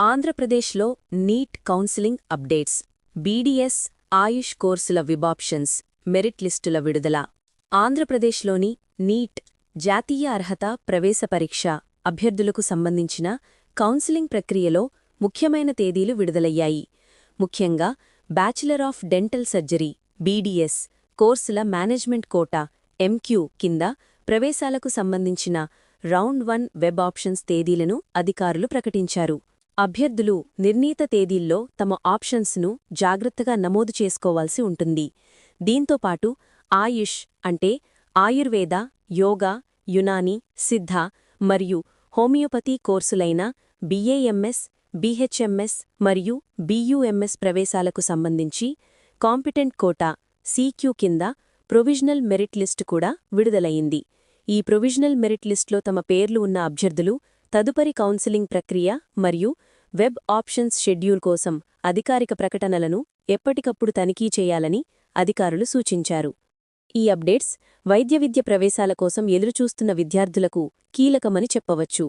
ఆంధ్రప్రదేశ్లో NEET counselling updates BDS AYUSH కోర్సుల విబాప్షన్స్ మెరిట్ లిస్టుల విడుదల ఆంధ్రప్రదేశ్లోని నీట్ జాతీయ అర్హత ప్రవేశ పరీక్ష అభ్యర్థులకు సంబంధించిన కౌన్సిలింగ్ ప్రక్రియలో ముఖ్యమైన తేదీలు విడుదలయ్యాయి. ముఖ్యంగా bachelor of dental surgery BDS కోర్సుల మేనేజ్మెంట్ కోటా ఎంక్యూ కింద ప్రవేశాలకు సంబంధించిన రౌండ్ వన్ వెబ్ ఆప్షన్స్ తేదీలను అధికారులు ప్రకటించారు. అభ్యర్థులు నిర్ణీత తేదీల్లో తమ ఆప్షన్స్ను జాగ్రత్తగా నమోదు చేసుకోవాల్సి ఉంటుంది. దీంతోపాటు ఆయుష్ అంటే ఆయుర్వేద యోగా యునాని సిద్ధ మరియు హోమియోపతి కోర్సులైన బీఏఎంఎస్ బీహెచ్ఎంఎస్ మరియు బీయూఎంఎస్ ప్రవేశాలకు సంబంధించి కాంపిటెంట్ కోటా సీక్యూ కింద ప్రొవిజనల్ మెరిట్ లిస్టు కూడా విడుదలయింది ఈ ప్రొవిజనల్ మెరిట్ లిస్టులో తమ పేర్లు ఉన్న అభ్యర్థులు తదుపరి కౌన్సిలింగ్ ప్రక్రియ మరియు వెబ్ ఆప్షన్స్ షెడ్యూల్ కోసం అధికారిక ప్రకటనలను ఎప్పటికప్పుడు తనిఖీ చేయాలని అధికారులు సూచించారు. ఈ అప్డేట్స్ వైద్య విద్య ప్రవేశాల కోసం ఎదురుచూస్తున్న విద్యార్థులకు కీలకమని చెప్పవచ్చు.